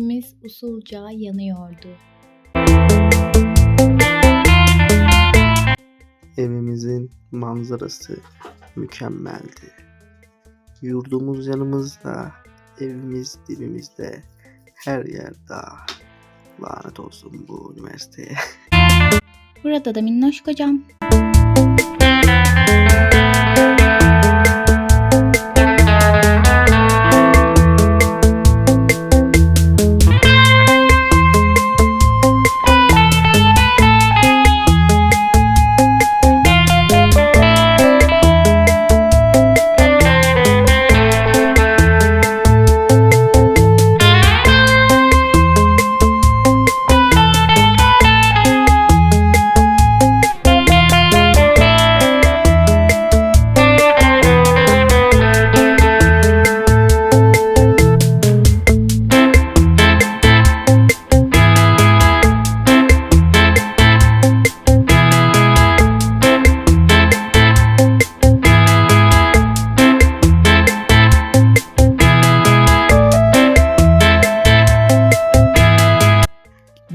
ateşimiz usulca yanıyordu. Evimizin manzarası mükemmeldi. Yurdumuz yanımızda, evimiz dibimizde, her yer dağ. Lanet olsun bu üniversiteye. Burada da minnoş kocam.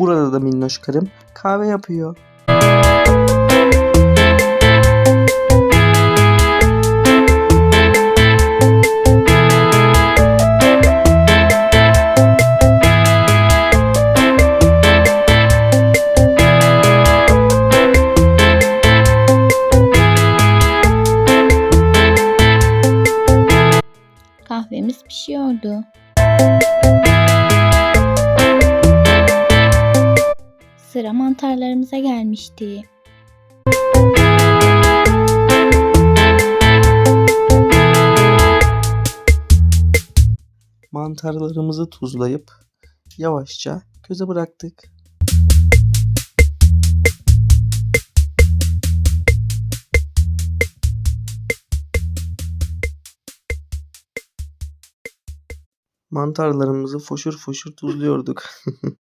Burada da minnoş karım kahve yapıyor. Kahvemiz pişiyordu. Sıra mantarlarımıza gelmişti. Mantarlarımızı tuzlayıp yavaşça göze bıraktık. Mantarlarımızı foşur foşur tuzluyorduk.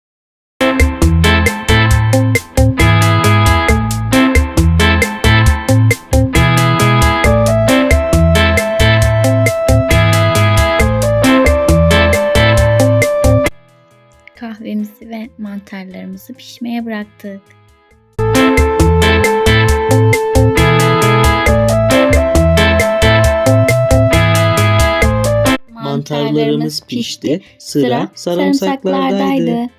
Kahvemizi ve mantarlarımızı pişmeye bıraktık. Mantarlarımız pişti. Sıra sarımsaklardaydı.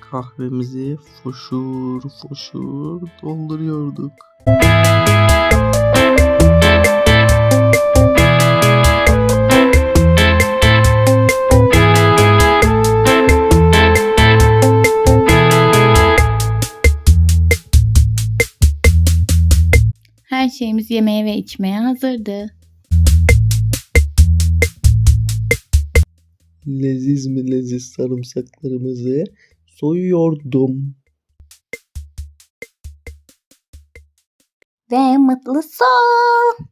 Kahvemizi foşur foşur dolduruyorduk. Şeyimiz yemeye ve içmeye hazırdı. Leziz mi leziz sarımsaklarımızı soyuyordum. Ve mutlu son.